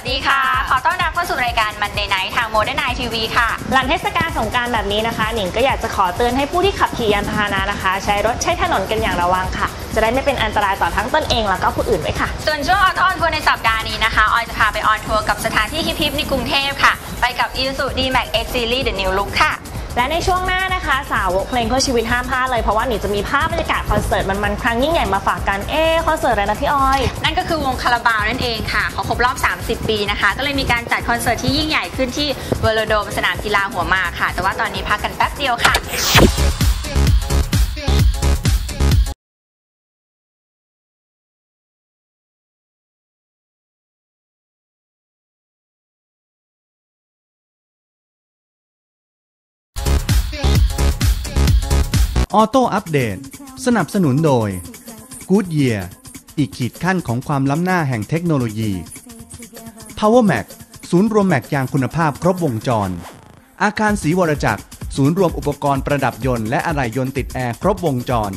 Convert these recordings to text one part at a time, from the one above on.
วัสดีค่ะ ขอต้อนรับเข้าสู่รายการ Monday Night ทาง Modern Night TV ค่ะ หลังเทศกาลสงกรารแบบนี้นะคะ หนิงก็อยากจะขอเตือนให้ผู้ที่ขับขี่ยานพาหนะนะคะ ใช้รถใช้ถนนกันอย่างระวังค่ะ จะได้ไม่เป็นอันตรายต่อทั้งตนเองแล้วก็ผู้อื่นด้วยค่ะ ส่วนช่วงออนออนทัวร์ในสัปดาห์นี้นะคะ ออยจะพาไปออนทัวร์กับสถานที่ฮิปๆในกรุงเทพค่ะ ไปกับ Isuzu D-Max X Series The New Look ค่ะ และในช่วงหน้านะคะ สาวกเพลงเพื่อชีวิตห้ามพลาดเลยเพราะว่าหนิจะมีภาพบรรยากาศคอนเสิร์ตมันๆครั้งยิ่งใหญ่มาฝากกันเอ๊คอนเสิร์ตอะไรนะพี่ออย นั่นก็คือวงคาราบาวนั่นเองค่ะเขาครบรอบ 30 ปีนะคะ ก็เลยมีการจัดคอนเสิร์ตที่ยิ่งใหญ่ขึ้นที่เวลโดมสนามกีฬาหัวหมากค่ะ แต่ว่าตอนนี้พักกันแป๊บเดียวค่ะ ออโต้อัปเดตสนับสนุนโดย Good Year อีกขีดขั้นของความล้ำหน้าแห่งเทคโนโลยี Power Mac ศูนย์รวมแม็กยางคุณภาพครบวงจร อาคารศรีวรจักร ศูนย์รวมอุปกรณ์ประดับยนต์และอะไหล่ยนต์ติดแอร์ครบวงจร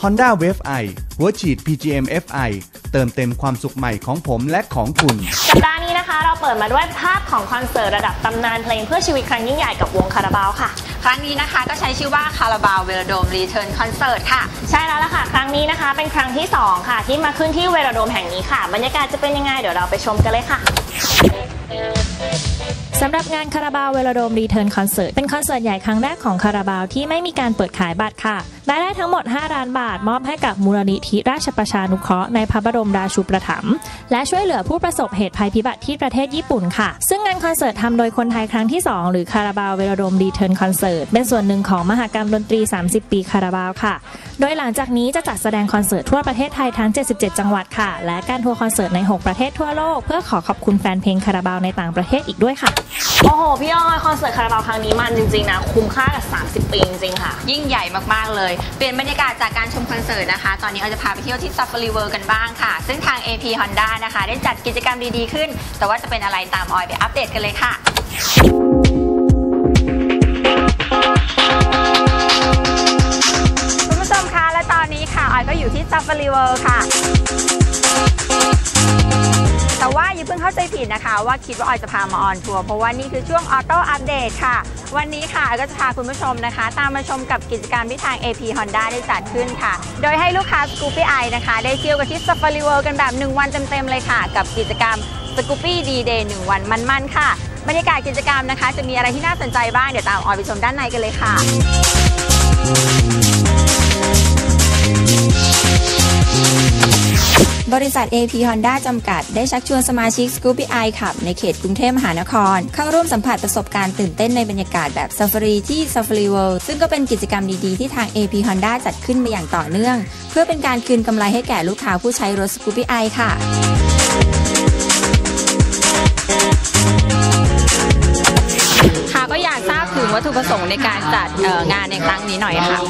Honda Wave i หัวฉีด PGM FI เติมเต็มความสุขใหม่ของผมและของคุณ สัปดาห์นี้นะคะ เราเปิดมาด้วยภาพของคอนเสิร์ตระดับตำนานเพลงเพื่อชีวิตครั้งยิ่งใหญ่กับวงคาราบาวค่ะ ครั้งนี้นะคะก็ใช้ชื่อว่าคาราบาวเวลโดมรีเทิร์นคอนเสิร์ตค่ะ ใช่แล้วล่ะค่ะ ครั้งนี้นะคะเป็นครั้งที่ 2 ค่ะ ที่มาขึ้นที่เวลโดมแห่งนี้ค่ะ บรรยากาศจะเป็นยังไงเดี๋ยวเราไปชมกันเลยค่ะสำหรับงานคาราบาวเวลโดมรีเทิร์นคอนเสิร์ตเป็นคอนเสิร์ตใหญ่ครั้งแรกของคาราบาวที่ไม่มีการเปิดขายบัตรค่ะรายได้ทั้งหมด 5 ล้านบาท มอบให้กับมูลนิธิราชประชานุเคราะห์ในพระบรมราชูปถัมภ์และช่วยเหลือผู้ประสบเหตุภัยพิบัติที่ประเทศญี่ปุ่นค่ะ ซึ่งงานคอนเสิร์ตทำโดยคนไทยครั้งที่ 2 หรือคาราบาวเวลโดมรีเทิร์นคอนเสิร์ตเป็นส่วนหนึ่งของมหกรรมดนตรี 30 ปีคาราบาวค่ะ โดยหลังจากนี้จะจัดแสดงคอนเสิร์ตทั่วประเทศไทยทั้ง 77 จังหวัดค่ะ และการทัวร์คอนเสิร์ตใน 6 ประเทศทั่วโลก เพื่อขอขอบคุณแฟนเพลงคาราบาวในต่างประเทศอีกด้วยค่ะ โอ้โห พี่ออยคอนเสิร์ตคาราบาวครั้งนี้มันจริงๆนะ คุ้มค่ากับ 30 ปีจริงๆค่ะ ยิ่งใหญ่มากๆเลยเปลี่ยนบรรยากาศจากการชมคอนเสิร์ตนะคะ ตอนนี้เราจะพาไปเที่ยวที่ซัฟฟารีเวิร์กันบ้างค่ะ ซึ่งทาง AP Honda นะคะ ได้จัดกิจกรรมดีๆขึ้น แต่ว่าจะเป็นอะไรตามออยไปอัปเดตกันเลยค่ะคุณผู้ชมคะและตอนนี้ค่ะออยก็อยู่ที่ซัฟฟารีเวิร์ค่ะ เพิ่งเข้าใจผิดนะคะ ว่าคิดว่าออยจะพามาออนทัวร์เพราะว่านี่คือช่วงออโต้อัปเดตค่ะ วันนี้ค่ะออยก็จะพาคุณผู้ชมนะคะ ตามมาชมกับกิจกรรมที่ทาง AP Honda ได้จัดขึ้นค่ะ โดยให้ลูกค้า Scoopy Eye นะคะ ได้เที่ยวกันที่ Safari World กันแบบ 1 วันเต็มๆเลยค่ะ กับกิจกรรม Scoopy D Day 1 วันมันๆค่ะ บรรยากาศกิจกรรมนะคะ จะมีอะไรที่น่าสนใจบ้างเดี๋ยวตามออยไปชมด้านในกันเลยค่ะ บริษัท AP Honda จำกัด ได้ชักชวนสมาชิก Scoopy Eye ขับในเขตกรุงเทพมหานคร เข้าร่วมสัมผัสประสบการณ์ตื่นเต้นในบรรยากาศแบบซัฟฟารีที่ Safari World ซึ่งก็เป็นกิจกรรมดีๆ ที่ทาง AP Honda จัดขึ้นมาอย่างต่อเนื่อง เพื่อเป็นการคืนกำไรให้แก่ลูกค้าผู้ใช้รถ Scoopy Eye ค่ะ ประสงค์ในการจัดงานในครั้งนี้หน่อยค่ะ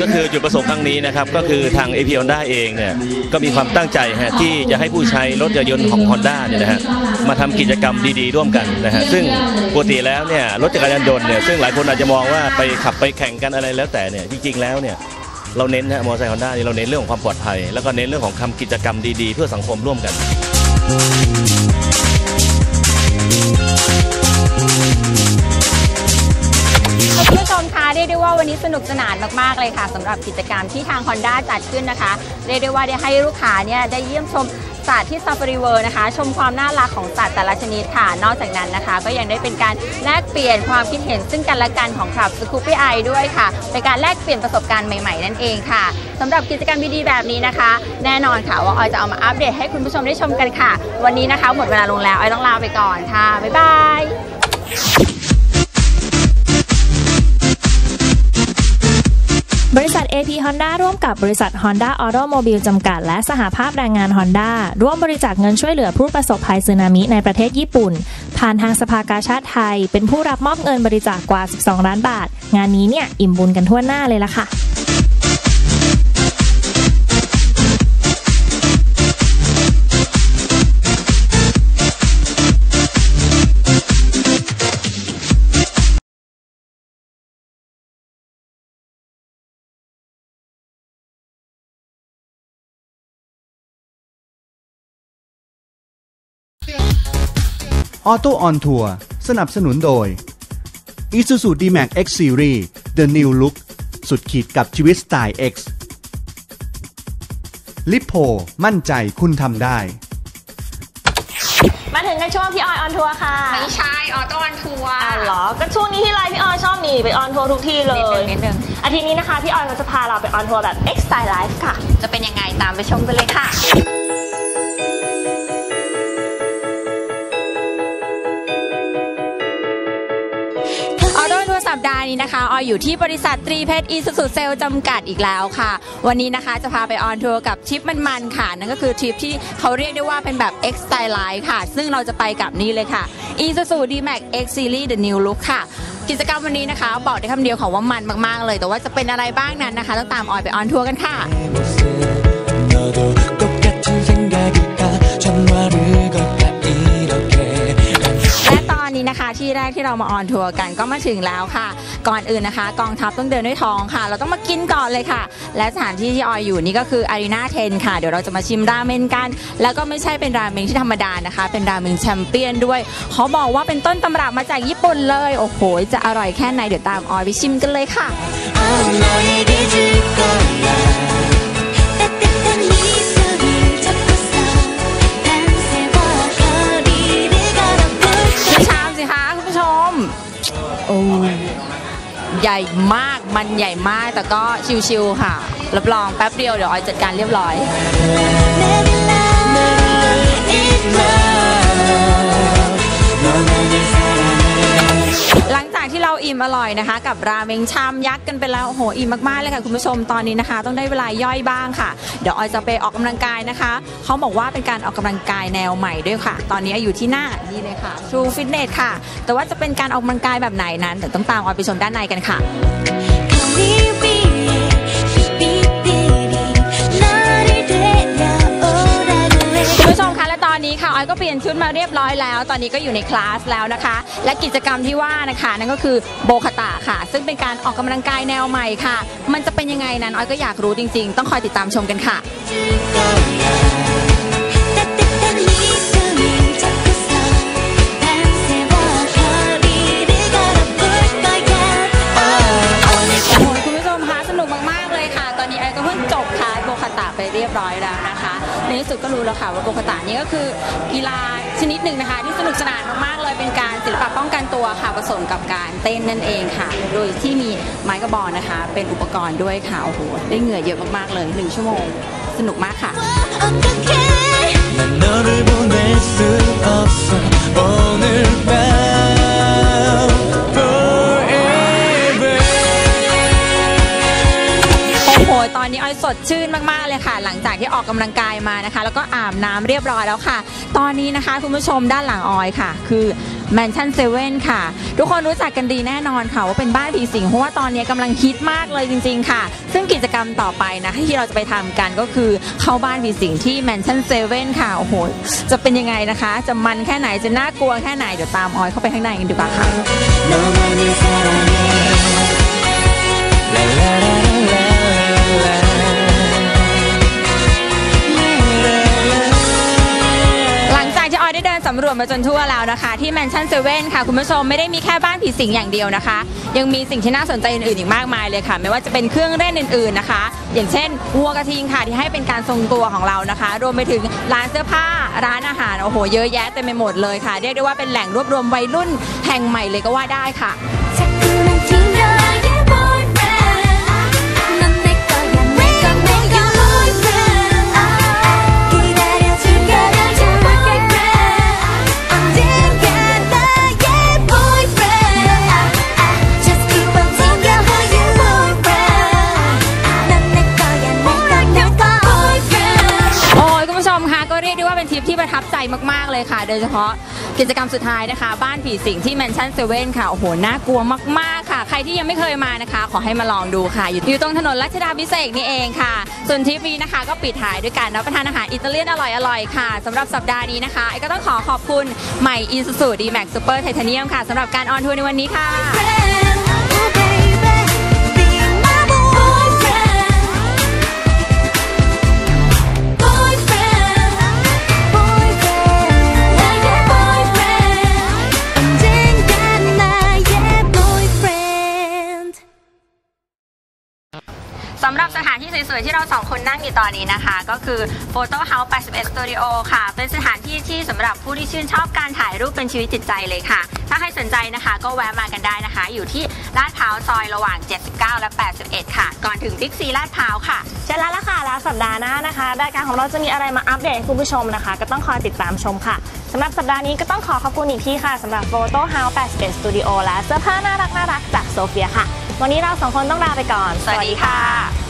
ก็คือจุดประสงค์ครั้งนี้นะครับก็คือทาง AP Honda เองเนี่ยก็มีความตั้งใจฮะที่จะให้ผู้ใช้รถยนต์ของ Honda เนี่ยนะฮะมาทำกิจกรรมดีๆ ร่วมกันนะฮะซึ่งปกติแล้วเนี่ยรถจักรยานยนต์เนี่ยซึ่งหลายคนอาจจะมองว่าไปขับไปแข่งกันอะไรแล้วแต่เนี่ยจริงๆแล้วเนี่ยเราเน้นนะมอเตอร์ไซค์ฮอนด้านี่เราเน้นเรื่องของความปลอดภัย แล้วก็เน้นเรื่องของทำกิจกรรมดีๆ เพื่อสังคมร่วมกัน คุณผู้ชมคะเรียกได้ว่าวันนี้สนุกสนานมากๆเลยค่ะสำหรับกิจกรรมที่ทาง Honda จัดขึ้นนะคะ เรียกได้ว่าได้ให้ลูกค้าเนี่ยได้เยี่ยมชมสัตว์ที่ Safari World นะคะ ชมความน่ารักของสัตว์แต่ละชนิดค่ะ นอกจากนั้นนะคะ ก็ยังได้เป็นการแลกเปลี่ยนความคิดเห็นซึ่งกันและกันของขับ Scoopy Eye ด้วยค่ะ เป็นการแลกเปลี่ยนประสบการณ์ใหม่ๆ นั่นเองค่ะสำหรับกิจกรรมดีๆแบบนี้นะคะ แน่นอนค่ะว่าออยจะเอามาอัปเดตให้คุณผู้ชมได้ชมกันค่ะ วันนี้นะคะหมดเวลาลงแล้วออยต้องลาไปก่อนค่ะบ๊ายบาย บริษัท AP Honda ร่วมกับบริษัท Honda Automobile จำกัด และสหภาพแรงงาน Honda ร่วมบริจาคเงินช่วยเหลือผู้ประสบภัยสึนามิในประเทศญี่ปุ่น ผ่านทางสภากาชาติไทย เป็นผู้รับมอบเงินบริจาคกว่า 12 ล้านบาท งานนี้เนี่ย อิ่มบุญกันทั่วหน้าเลยล่ะค่ะ ออโต้ออนทัวร์สนับสนุนโดย Isuzu D-Max X Series The New Look สุดขีดกับชีวิตสไตล์ X ลิปโพมั่นใจคุณทำได้ มาถึงกันช่วงพี่ออยออนทัวร์ค่ะไม่ใช่ออโต้วันทัวร์อ้าวเหรอ ก็ช่วงนี้ที่ไลฟ์พี่ออยชอบหนีไปออนทัวร์ทุกที่เลนิดนึย งนิดนึงอาทิตย์นี้นะคะ พี่ออยก็จะพาเราไปออนทัวร์แบบ X Style Life ค่ะ จะเป็นยังไงตามไปชมกันเลยค่ะ นี้นะคะออยอยู่ที่บริษัทตรีเพชรอีสุสุเซลจำกัดอีกแล้วค่ะ วันนี้นะคะจะพาไปออนทัวร์กับทริปมันๆค่ะ นั่นก็คือทริปที่เขาเรียกได้ว่าเป็นแบบ X Style Line ค่ะ ซึ่งเราจะไปกับนี่เลยค่ะ e s u s u D-Max X Series The New Look ค่ะ กิจกรรมวันนี้นะคะ บอกได้คำเดียวค่ะว่ามันมากๆเลย แต่ว่าจะเป็นอะไรบ้างนั้นนะคะต้องตามออยไปออนทัวร์กันค่ะ และตอนนี้นะคะที่แรกที่เรามาออนทัวร์กันก็มาถึงแล้วค่ะ ก่อนอื่นนะคะ กองทัพต้องเดินด้วยท้องค่ะ เราต้องมากินก่อนเลยค่ะ และสถานที่ที่ออยอยู่นี่ก็คืออารีนาเทนค่ะ เดี๋ยวเราจะมาชิมราเมนกัน แล้วก็ไม่ใช่เป็นราเมนที่ธรรมดานะคะ เป็นราเมนแชมเปี้ยนด้วยเขาบอกว่าเป็นต้นตำรับมาจากญี่ปุ่นเลย โอ้โห จะอร่อยแค่ไหนเดี๋ยวตามออยไปชิมกันเลยค่ะชามสิคะคุณผู้ชม โอ้ ใหญ่มากมันใหญ่มากแต่ก็ชิวๆค่ะ รับรองแป๊บเดียวเดี๋ยวออยจัดการเรียบร้อย อิ่มอร่อยนะคะ กับราเมงชามยักษ์กันไปแล้วโอ้โหอิ่มมากๆเลยค่ะคุณผู้ชมตอนนี้นะคะ ต้องได้เวลาย่อยบ้างค่ะ เดี๋ยวออยจะไปออกกำลังกายนะคะเขาบอกว่าเป็นการออกกำลังกายแนวใหม่ด้วยค่ะ ตอนนี้อยู่ที่หน้านี่เลยค่ะชูฟิตเนสค่ะ แต่ว่าจะเป็นการออกกำลังกายแบบไหนนั้นเดี๋ยวต้องตามออยไปชมด้านในกันค่ะผู้ช อนนี้ค่ะออยก็เปลี่ยนชุดมาเรียบร้อยแล้ว ตอนนี้ก็อยู่ในคลาสแล้วนะคะ และกิจกรรมที่ว่านะคะนั่นก็คือโบคาตาค่ะ ซึ่งเป็นการออกกำลังกายแนวใหม่ค่ะ มันจะเป็นยังไงนั้นออยก็อยากรู้จริง ๆ ต้องคอยติดตามชมกันค่ะ รู้แล้วค่ะว่าโบคาตะนี่ก็คือกีฬาชนิดหนึ่งนะคะ ที่สนุกสนานมากๆเลยเป็นการศิลปะป้องกันตัวค่ะผสมกับการเต้นนั่นเองค่ะ โดยที่มีไม้กระบอกนะคะ เป็นอุปกรณ์ด้วยค่ะโอ้โหได้เหงื่อเยอะมากๆเลยหนึ่งชั่วโมง สนุกมากค่ะ 어떡해 난 너를 보낼 수 없어 오늘 밤 อ้อนนี้ออยสดชื่นมากๆเลยค่ะ หลังจากที่ออกกำลังกายมานะคะ แล้วก็อาบน้ำเรียบร้อยแล้วค่ะ ตอนนี้นะคะคุณผู้ชมด้านหลังออยค่ะ คือแมนชั่นเซเว่นค่ะ ทุกคนรู้จักกันดีแน่นอนค่ะ ว่าเป็นบ้านผีสิงเพราะว่าตอนนี้กำลังฮิตมากเลยจริง ๆ ค่ะ ซึ่งกิจกรรมต่อไปนะที่เราจะไปทำกันก็คือเข้าบ้านผีสิงที่แมนชั่นเซเว่นค่ะโอ้โหจะเป็นยังไงนะคะ จะมันแค่ไหนจะน่ากลัวแค่ไหนเดี๋ยวตามออยเข้าไปข้างในกันดีกว่าค่ะ ได้เดินสำรวจมาจนทั่วแล้วนะคะ ที่แมนชั่นเซเว่นค่ะ คุณผู้ชมไม่ได้มีแค่บ้านผีสิงอย่างเดียวนะคะ ยังมีสิ่งที่น่าสนใจอื่นๆอีกมากมายเลยค่ะ ไม่ว่าจะเป็นเครื่องเล่นอื่นๆนะคะ อย่างเช่นวัวกระทิงค่ะที่ให้เป็นการทรงตัวของเรานะคะ รวมไปถึงร้านเสื้อผ้าร้านอาหารโอ้โหเยอะแยะเต็มไปหมดเลยค่ะเรียกได้ว่าเป็นแหล่งรวบรวมวัยรุ่นแห่งใหม่เลยก็ว่าได้ค่ะ เลยค่ะ โดยเฉพาะกิจกรรมสุดท้ายนะคะ บ้านผีสิงที่แมนชั่นเซเว่นค่ะ โอ้โห น่ากลัวมาก ๆ ค่ะ ใครที่ยังไม่เคยมานะคะ ขอให้มาลองดูค่ะ อยู่อยู่ตรงถนนรัชดาพิเศษกนี่เองค่ะ ส่วนทริปนี้นะคะก็ปิดท้ายด้วยการรับประทานอาหารอิตาเลียนอร่อยๆค่ะสำหรับสัปดาห์นี้นะคะไอก็ต้องขอขอบคุณใหม่ Isuzu D-Max Super Titanium ค่ะสำหรับการออนทัวร์ในวันนี้ค่ะำหรับสถานที่สวยๆ ที่เราสองคนนั่งอยู่ตอนนี้นะคะ ก็คือ Photo House 81 Studio ค่ะ เป็นสถานที่ที่สำหรับผู้ที่ชื่นชอบการถ่ายรูปเป็นชีวิตจิตใจเลยค่ะ ถ้าใครสนใจนะคะก็แวะมากันได้นะคะ อยู่ที่ลาดพร้าวซอยระหว่าง 79 และ 81 ค่ะ ก่อนถึงบิ๊กซีลาดพร้าวค่ะใช่แล้วล่ะค่ะแล้วสัปดาห์หน้านะคะรายการของเราจะมีอะไรมาอัปเดตให้คุณผู้ชมนะคะ ก็ต้องคอยติดตามชมค่ะสำหรับสัปดาห์นี้ก็ต้องขอขอบคุณอีกที่ค่ะสำหรับ Photo House 81 Studio และเสื้อผ้าน่ารักน่ารักจากโซเฟียค่ะ วันนี้เราสองคนต้องลาไปก่อน สวัสดีค่ะ